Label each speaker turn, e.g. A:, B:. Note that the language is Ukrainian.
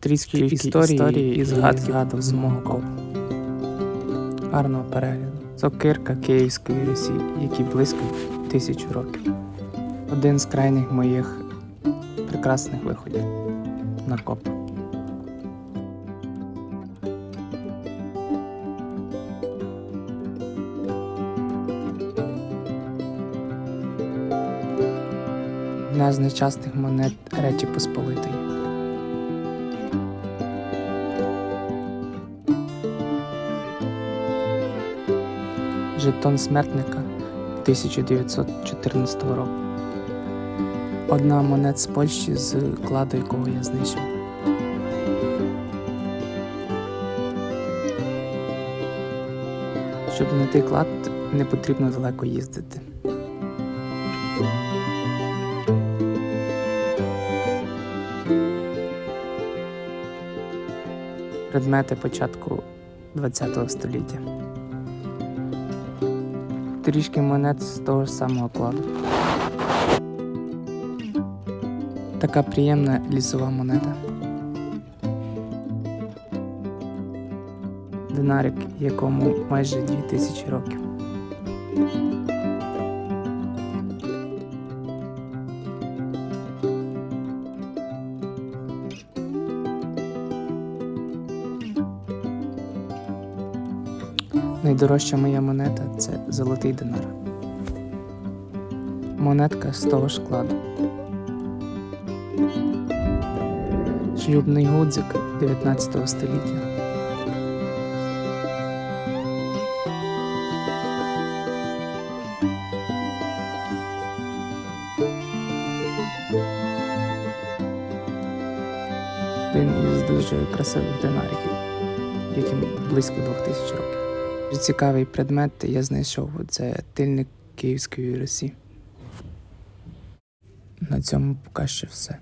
A: трішки історії, історії і згадки згадок з мого копу. Гарного перегляду. Сокирка Київської Русі, які близько тисячу років. Один з крайніх моїх прекрасних виходів на коп. Одна з нещасних монет Речі Посполитої. Жетон смертника 1914 року. Одна монет з Польщі з кладу, якого я знайшов. Щоб знайти клад, не потрібно далеко їздити. Предмети початку ХХ століття. Трішки монет з того ж самого кладу. Така приємна лісова монета. Динарик, якому майже 2000 років. Найдорожча моя монета це золотий динар. Монетка з того ж складу. Шлюбний гудзик 19 століття. Один із дуже красивих динариків, яким близько двох тисяч років. Цікавий предмет я знайшов. Це тильник Київської Русі. На цьому поки що все.